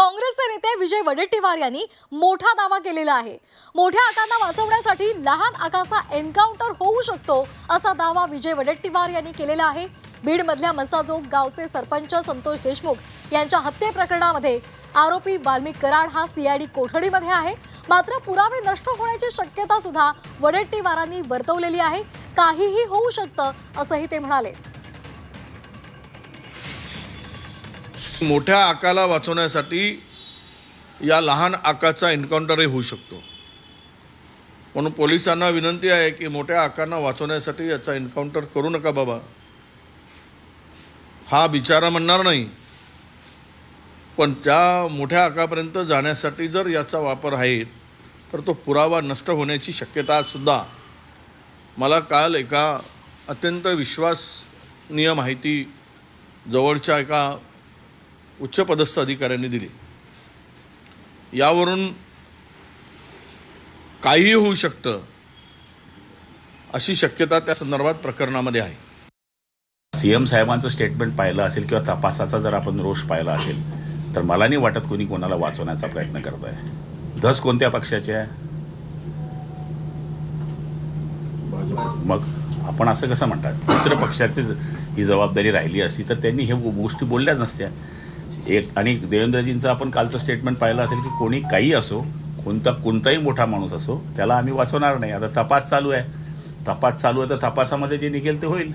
काँग्रेसचे नेते विजय वडेट्टीवार यांनी मोठा दावा केलेला आहे. मोठ्या आकांना वाचवण्यासाठी लहान आकाचा एन्काउंटर होऊ शकतो असा दावा विजय वडेट्टीवार यांनी केलेला आहे. बीडमधल्या मसाजोग गावचे सरपंच संतोष देशमुख यांच्या हत्ये प्रकरणामध्ये आरोपी वाल्मिक कराड हा सीआयडी कोठडीमध्ये आहे. मात्र पुरावे नष्ट होण्याची शक्यता सुद्धा वडेट्टीवारांनी वर्तवलेली आहे. काहीही होऊ शकतं असंही ते म्हणाले. मोठ्या आकाला वाचवण्यासाठी या लहान आकाचा एन्काउंटरही होऊ शकतो. म्हणून पोलिसांना विनंती आहे की मोठ्या आकांना वाचवण्यासाठी याचा एन्काउंटर करू नका बाबा. हा बिचारा म्हणणार नाही. पण त्या मोठ्या आकापर्यंत जाण्यासाठी जर याचा वापर आहे तर तो पुरावा नष्ट होण्याची शक्यता सुद्धा. मला काल एका अत्यंत विश्वासनीय माहिती जवळच्या एका उच्चपदस्थ अधिकाऱ्यांनी दिली. यावरून काहीही होऊ शकतं अशी शक्यता त्या संदर्भात प्रकरणामध्ये आहे. सीएम साहेबांचं स्टेटमेंट पाहिलं असेल किंवा तपासाचा जर आपण रोष पाहिला असेल तर मला नाही वाटत कोणी कोणाला वाचवण्याचा प्रयत्न करत आहे धस कोणत्या पक्षाची आहे? मग आपण असं कसं म्हणतात? मित्र पक्षाची ही जबाबदारी राहिली असती तर त्यांनी हे गोष्टी बोलल्याच नसत्या. एक आणि देवेंद्रजींचं आपण कालचं स्टेटमेंट पाहिलं असेल की कोणी काही असो कोणता कोणताही मोठा माणूस असो त्याला आम्ही वाचवणार नाही. आता तपास चालू आहे. तपास चालू आहे तर तपासामध्ये जे निघेल ते होईल.